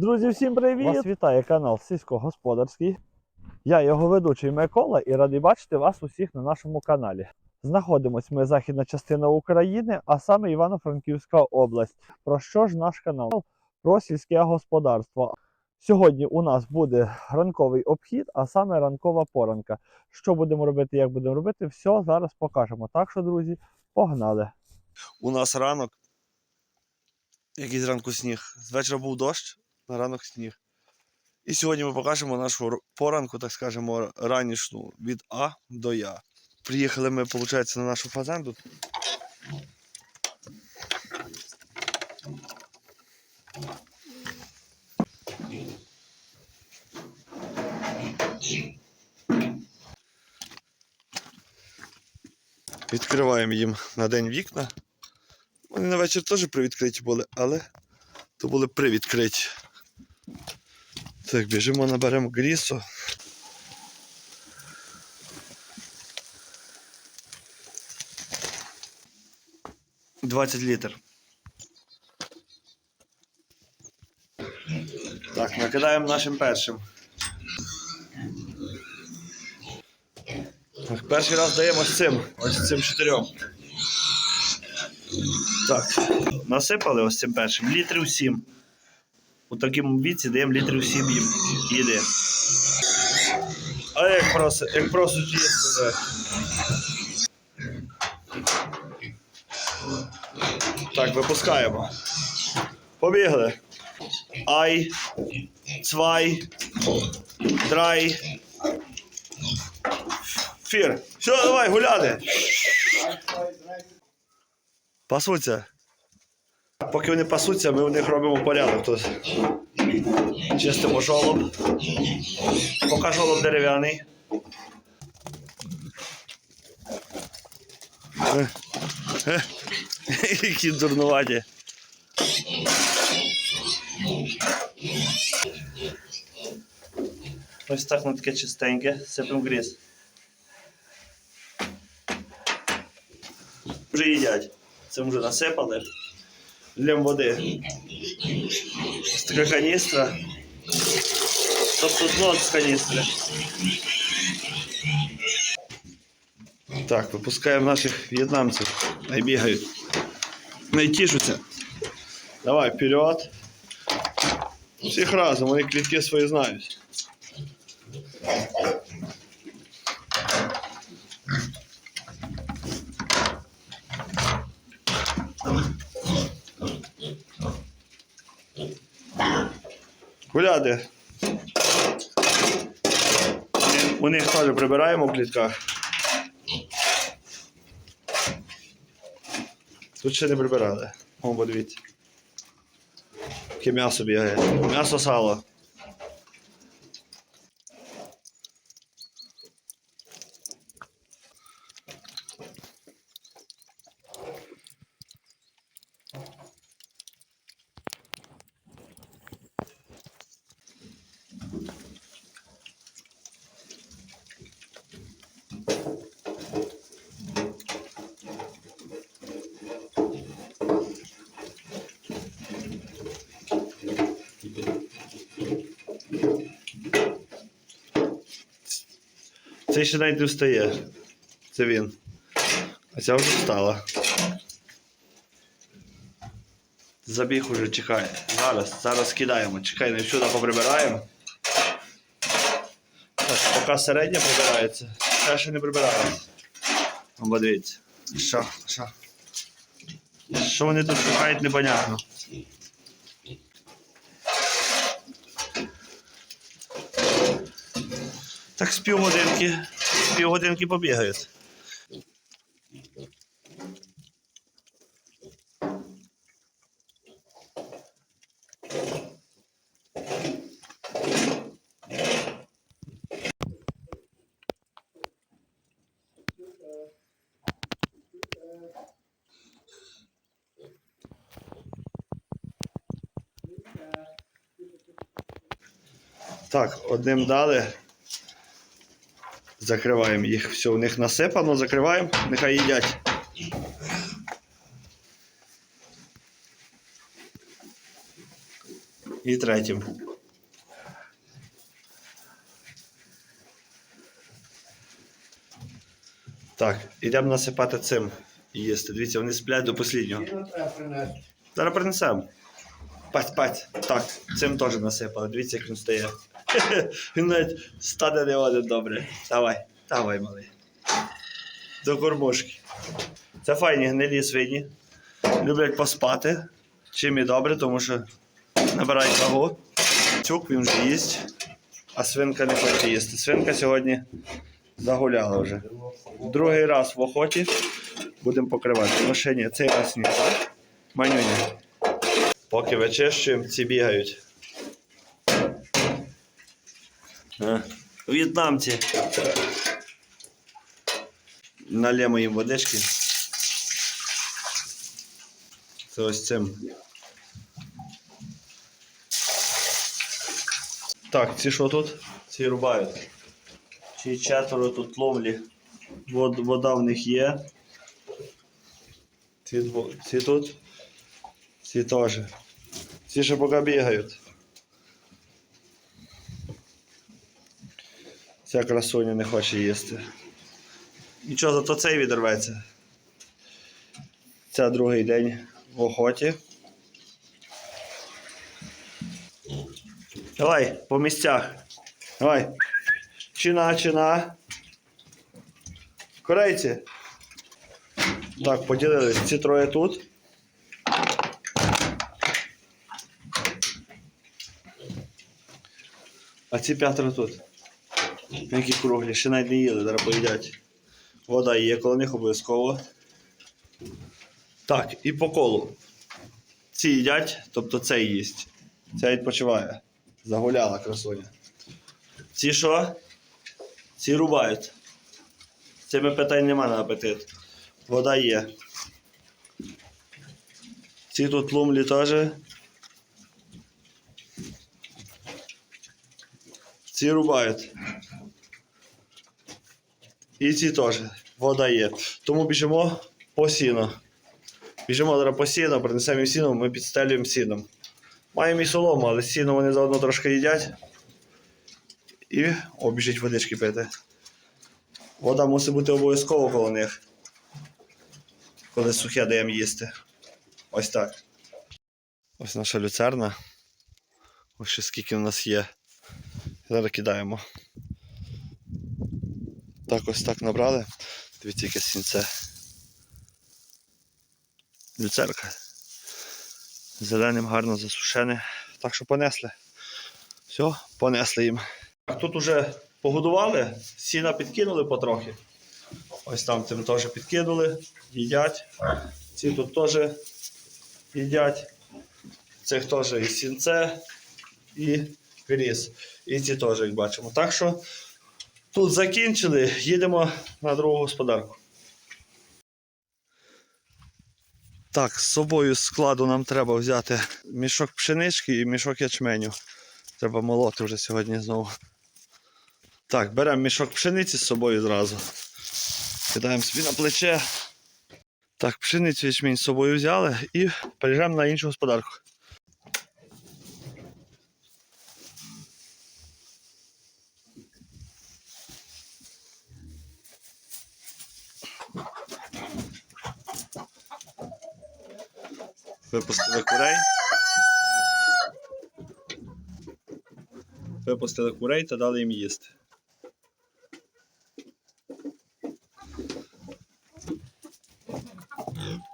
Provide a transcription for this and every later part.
Друзі, всім привіт! Вас вітає канал Сільськогосподарський. Я його ведучий Микола і радий бачити вас усіх на нашому каналі. Знаходимось ми західна частина України, а саме Івано-Франківська область. Про що ж наш канал? Про сільське господарство. Сьогодні у нас буде ранковий обхід, а саме ранкова поранка. Що будемо робити, як будемо робити, все зараз покажемо. Так що, друзі, погнали! У нас ранок. Який зранку сніг. З вечора був дощ, на ранок сніг. І сьогодні ми покажемо нашу поранку, так скажемо, ранішну від А до Я. Приїхали ми, виходить, на нашу фазенду. Відкриваємо їм на день вікна. Вони на вечір теж привідкриті були, але то були привідкриті. Так, біжимо, наберемо грісу. Двадцять літр. Так, накидаємо нашим першим. Так, перший раз даємо ось цим, ось цим чотирьом. Так, насипали ось цим першим. Літрів 7. У такому віці даємо літрів 7 їм їди. А як просто, як просто їсти. Так, випускаємо. Побігли. Ай, цвай, драй. Фір. Все, давай, гуляти. Пасуться. Поки вони пасуться, ми у них робимо порядок тут. Чистимо жолоб. Поки жолоб дерев'яний. Які дурнуваті. Ось так на таке чистеньке, сипемо гріз. Вже їдять. Це вже насипали. Лємо води. Ось така каністра. Тобто дно з каністри. Так, випускаємо наших в'єтнамців. Най бігають. Най тішуться. Давай, вперед. Всіх разом, вони клітки свої знають. Гуляти. У них теж прибираємо в клітках. Тут ще не прибирали. О, подивіться. Яке м'ясо бігає. М'ясо сало. Цей ще навіть не встає. Це він. А ця вже встала. Забіг уже чекає. Зараз, зараз кидаємо. Чекай, не всюди поприбираємо. Так, поки середня прибирається, ще ще не прибирається. Ну, подивіться. Що, що? Що вони тут шукають, непонятно. Так з півгодинки, з півгодинки побігають. Так, одним дали. Закриваємо їх. Все, у них насипано, закриваємо, нехай їдять. І третім. Так, ідемо насипати цим їсти. Дивіться, вони сплять до останнього. Зараз принесемо. Пать, пать. Так, цим теж насипали. Дивіться, як він стає. Він навіть стане не один добре. Давай, давай, малий. До кормушки. Це файні гнилі свині. Люблять поспати. Чим і добре, тому що набирають вагу. Цюк він вже їсть, а свинка не хоче їсти. Свинка сьогодні загуляла вже. Другий раз в охоті будемо покривати. Ще ні, цей раз ні. Манюня. Поки вичищуємо, ці бігають. А, В'єтнамці. Налємо їм водички. Це ось цим. Так, ці що тут? Ці рубають. Ці четверо тут ловлі. Вод, вода в них є. Ці, ці тут. Ці теж. Ці ще поки бігають. Ця красуня не хоче їсти. Нічого, зато цей відірветься. Це другий день в охоті. Давай, по місцях. Давай. Чина, чина. Корейці. Так, поділились. Ці троє тут. А ці п'ятеро тут. Які круглі, ще навіть не їли, зараз поїдять. Вода є коло них обов'язково. Так, і по колу. Ці їдять, тобто цей їсть. Ця відпочиває. Загуляла красуня. Ці що? Ці рубають. Цими питань нема на апетит. Вода є. Ці тут лумлі теж. Ці рубають. І ці теж. Вода є. Тому біжимо по сіно. Біжимо зараз по сіно, принесемо сіно, ми підстелюємо сіном. Маємо і солому, але сіно вони заодно трошки їдять. І о, біжить водички пити. Вода мусить бути обов'язково коло них. Коли сухе даємо їсти. Ось так. Ось наша люцерна. Ось скільки в нас є. Зараз кидаємо. Так, ось так набрали. Дивіться, яке сінце. Люцерка. Зеленим гарно засушене. Так що понесли. Все, понесли їм. Так, тут уже погодували, сіна підкинули потрохи. Ось там тим теж підкинули, їдять. Ці тут теж їдять. Цих теж і сінце, і гріз. І ці теж, як бачимо. Так що тут закінчили, їдемо на другу господарку. Так, з собою з складу нам треба взяти мішок пшенички і мішок ячменю. Треба молоти вже сьогодні знову. Так, беремо мішок пшениці з собою зразу. Кидаємо собі на плече. Так, пшеницю ячмінь з собою взяли і переїжджаємо на іншу господарку. Випустили курей. Випустили курей та дали їм їсти.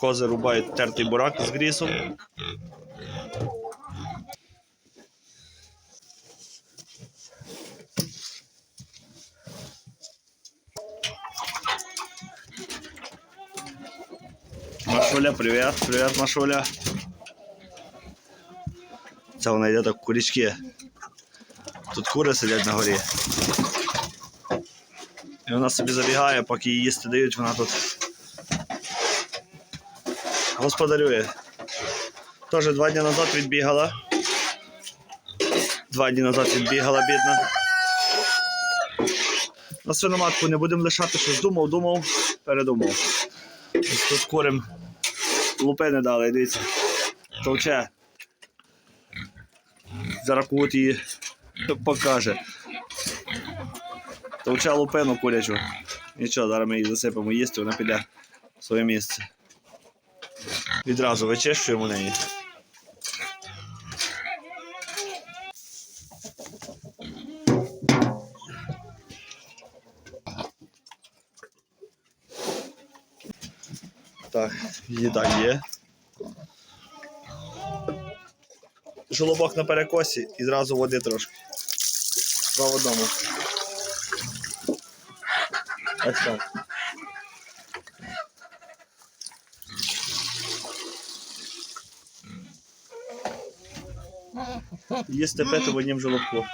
Кози рубають тертий бурак з грісом. Машуля, привіт, привіт, Машуля. Це вона йде так курічки. Тут кури сидять на горі. І вона собі забігає, поки її їсти дають, вона тут господарює. Теж два дні назад відбігала. Два дні назад відбігала, бідна. На свиноматку не будемо лишати, щось думав, думав, передумав. Тут курим лупи не дали, дивіться. Товче. Зараз кут її покаже. Товче лупину курячу. Нічого, зараз ми її засипемо їсти, вона піде в своє місце. Відразу вичищуємо неї. Так, їда є. Жолобок на перекосі і зразу води трошки. Два в одному. Ось так. Їсти пити в однім жолобку.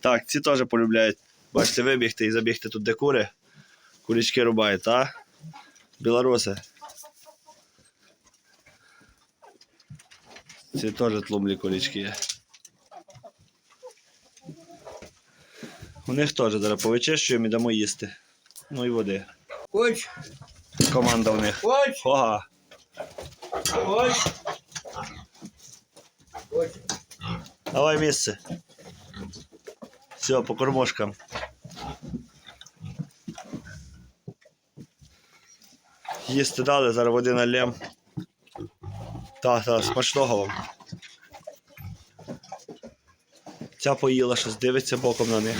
Так, ці теж полюбляють. Бачите, вибігти і забігти тут, де кури. Курячки рубають, а? Білоруси. Ці теж тлумлі курячки є. У них теж зараз повичищуємо і дамо їсти. Ну і води. Хоч, Команда у них. хоч, Ога. хоч. Давай місце. Все, по кормушкам. Їсти дали, зараз води налєм. Так, так, смачного вам. Ця поїла щось, дивиться боком на них.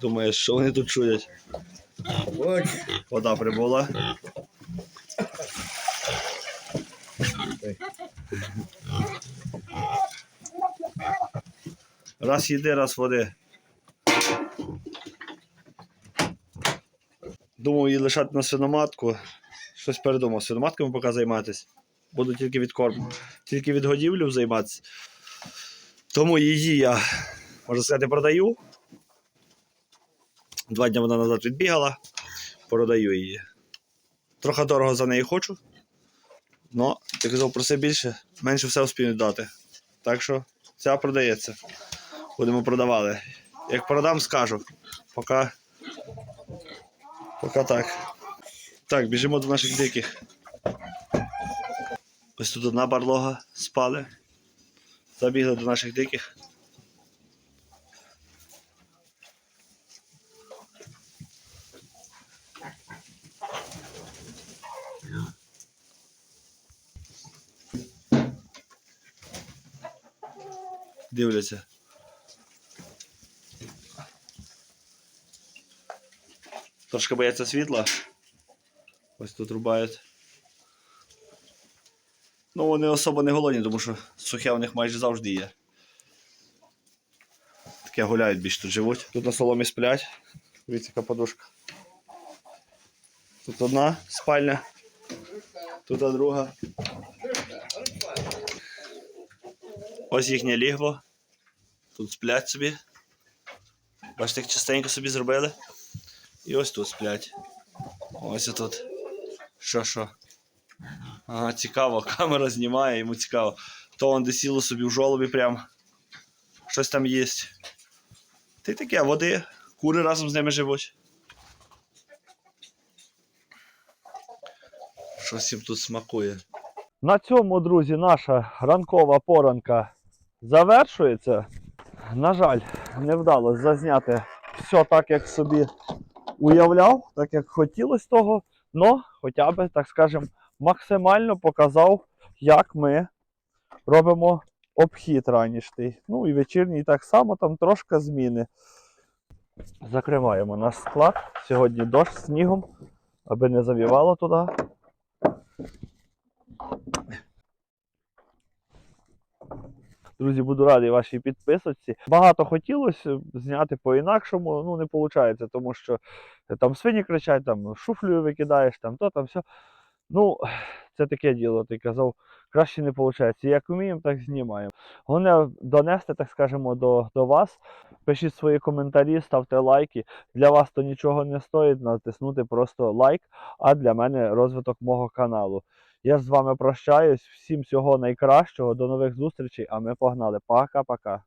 Думає, що вони тут чують. Вода прибула. Раз їди, раз води. Думав її лишати на свиноматку. Щось передумав. Свиноматками поки займатися. Буду тільки від корму. Тільки від годівлю займатися. Тому її я, можна сказати, продаю. Два дні вона назад відбігала. Продаю її. Трохи дорого за неї хочу. Но, ти казав, проси більше, менше все вспіють дати. Так що ця продається. Будемо продавали. Як продам, скажу. Поки. Поки так. Так, біжимо до наших диких. Ось тут одна барлога спали. Забігли до наших диких. Дивляться. Трошки бояться світла. Ось тут рубають. Ну, вони особо не голодні, тому що сухе у них майже завжди є. Таке гуляють більш тут живуть. Тут на соломі сплять. Дивіться, яка подушка. Тут одна спальня. Тут друга. Ось їхнє лігво. Тут сплять собі. Бачите, як частенько собі зробили. І ось тут сплять. Ось тут. Що що? Ага, цікаво, камера знімає, йому цікаво. То он де сіло собі в жолобі прям. Щось там. Та й таке, води, кури разом з ними живуть. Щось їм тут смакує. На цьому, друзі, наша ранкова поранка завершується. На жаль, не вдалося зазняти все так, як собі уявляв, так як хотілося того. Но хоча б, так скажемо, максимально показав, як ми робимо обхід ранішній. Ну і вечірній так само, там трошки зміни. Закриваємо наш склад. Сьогодні дощ з снігом, аби не завівало туди. Друзі, буду радий вашій підписці. Багато хотілося зняти по-інакшому, ну не виходить, тому що там свині кричать, там шуфлю викидаєш, там то, там все. Ну, це таке діло, ти казав, краще не виходить. Як вміємо, так знімаємо. Головне донести, так скажемо, до, до вас. Пишіть свої коментарі, ставте лайки. Для вас то нічого не стоїть, натиснути просто лайк, а для мене розвиток мого каналу. Я з вами прощаюсь. Всім всього найкращого, до нових зустрічей, а ми погнали. Пока-пока.